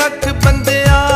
ਰੱਖ ਬੰਦਿਆ।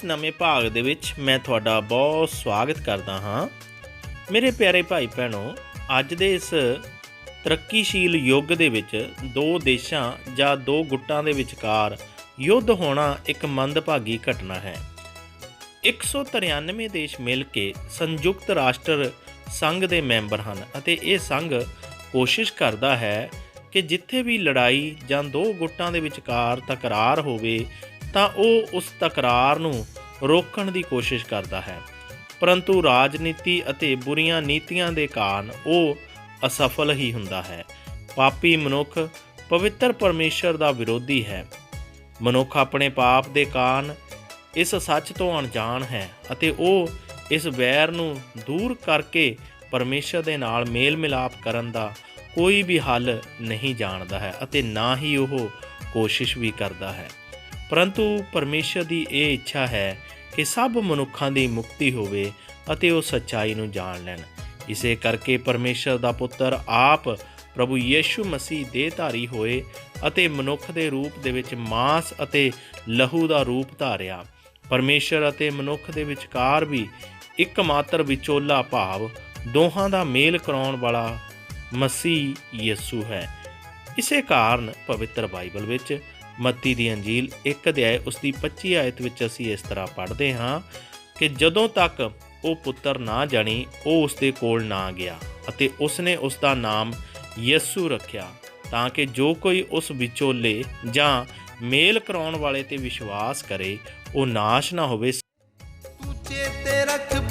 ਇਸ ਨਵੇਂ ਭਾਗ ਦੇ ਵਿੱਚ ਮੈਂ ਤੁਹਾਡਾ ਬਹੁਤ ਸਵਾਗਤ ਕਰਦਾ ਹਾਂ। ਮੇਰੇ ਪਿਆਰੇ ਭਾਈ ਭੈਣੋ, ਅੱਜ ਦੇ ਇਸ ਤਰੱਕੀਸ਼ੀਲ ਯੁੱਗ ਦੇ ਵਿੱਚ ਦੋ ਦੇਸ਼ਾਂ ਜਾਂ ਦੋ ਗੁੱਟਾਂ ਦੇ ਵਿਚਕਾਰ ਯੁੱਧ ਹੋਣਾ ਇੱਕ ਮੰਦਭਾਗੀ ਘਟਨਾ ਹੈ। 193 ਦੇਸ਼ ਮਿਲ ਕੇ ਸੰਯੁਕਤ ਰਾਸ਼ਟਰ ਸੰਘ ਦੇ ਮੈਂਬਰ ਹਨ ਅਤੇ ਇਹ ਸੰਘ ਕੋਸ਼ਿਸ਼ ਕਰਦਾ ਹੈ ਕਿ ਜਿੱਥੇ ਵੀ ਲੜਾਈ ਜਾਂ ਦੋ ਗੁੱਟਾਂ ਦੇ ਵਿਚਕਾਰ ਤਕਰਾਰ ਹੋਵੇ ਤਾਂ ਉਹ ਉਸ ਤਕਰਾਰ ਨੂੰ ਰੋਕਣ ਦੀ ਕੋਸ਼ਿਸ਼ ਕਰਦਾ ਹੈ। ਪਰੰਤੂ ਰਾਜਨੀਤੀ ਅਤੇ ਬੁਰੀਆਂ ਨੀਤੀਆਂ ਦੇ ਕਾਰਨ ਉਹ ਅਸਫਲ ਹੀ ਹੁੰਦਾ ਹੈ। ਪਾਪੀ ਮਨੁੱਖ ਪਵਿੱਤਰ ਪਰਮੇਸ਼ਰ ਦਾ ਵਿਰੋਧੀ ਹੈ। ਮਨੁੱਖ ਆਪਣੇ ਪਾਪ ਦੇ ਕਾਰਨ ਇਸ ਸੱਚ ਤੋਂ ਅਣਜਾਣ ਹੈ ਅਤੇ ਉਹ ਇਸ ਵੈਰ ਨੂੰ ਦੂਰ ਕਰਕੇ ਪਰਮੇਸ਼ਰ ਦੇ ਨਾਲ ਮੇਲ ਮਿਲਾਪ ਕਰਨ ਦਾ ਕੋਈ ਵੀ ਹੱਲ ਨਹੀਂ ਜਾਣਦਾ ਹੈ ਅਤੇ ਨਾ ਹੀ ਉਹ ਕੋਸ਼ਿਸ਼ ਵੀ ਕਰਦਾ ਹੈ। ਪਰੰਤੂ ਪਰਮੇਸ਼ਰ ਦੀ ਇਹ ਇੱਛਾ ਹੈ ਕਿ ਸਭ ਮਨੁੱਖਾਂ ਦੀ ਮੁਕਤੀ ਹੋਵੇ ਅਤੇ ਉਹ ਸੱਚਾਈ ਨੂੰ ਜਾਣ ਲੈਣ। ਇਸੇ ਕਰਕੇ ਪਰਮੇਸ਼ਰ ਦਾ ਪੁੱਤਰ ਆਪ ਪ੍ਰਭੂ ਯੀਸ਼ੂ ਮਸੀਹ ਦੇ ਧਾਰੀ ਹੋਏ ਅਤੇ ਮਨੁੱਖ ਦੇ ਰੂਪ ਦੇ ਵਿੱਚ ਮਾਸ ਅਤੇ ਲਹੂ ਦਾ ਰੂਪ ਧਾਰਿਆ। ਪਰਮੇਸ਼ਰ ਅਤੇ ਮਨੁੱਖ ਦੇ ਵਿਚਕਾਰ ਵੀ ਇੱਕਮਾਤਰ ਵਿਚੋਲਾ ਭਾਵ ਦੋਹਾਂ ਦਾ ਮੇਲ ਕਰਾਉਣ ਵਾਲਾ ਮਸੀਹ ਯਿਸੂ ਹੈ। ਇਸੇ ਕਾਰਨ ਪਵਿੱਤਰ ਬਾਈਬਲ ਵਿੱਚ ਮੱਤੀ ਦੀ ਅੰਜੀਲ 1 ਅਧਿਆਇ ਉਸ ਦੀ 25 ਆਇਤ ਵਿੱਚ ਅਸੀਂ ਇਸ ਤਰ੍ਹਾਂ ਪੜ੍ਹਦੇ ਹਾਂ ਕਿ ਜਦੋਂ ਤੱਕ ਉਹ ਪੁੱਤਰ ਨਾ ਜਾਣੀ, ਉਹ ਉਸ ਦੇ ਕੋਲ ਨਾ ਗਿਆ ਅਤੇ ਉਸ ਨੇ ਉਸ ਦਾ ਨਾਮ ਯਿਸੂ ਰੱਖਿਆ ਤਾਂ ਕਿ ਜੋ ਕੋਈ ਉਸ ਵਿਚੋਲੇ ਜਾਂ ਮੇਲ ਕਰਾਉਣ ਵਾਲੇ ਤੇ ਵਿਸ਼ਵਾਸ ਕਰੇ, ਉਹ ਨਾਸ਼ ਨਾ ਹੋਵੇ। ਤੂੰ ਚੇਤੇ ਰੱਖ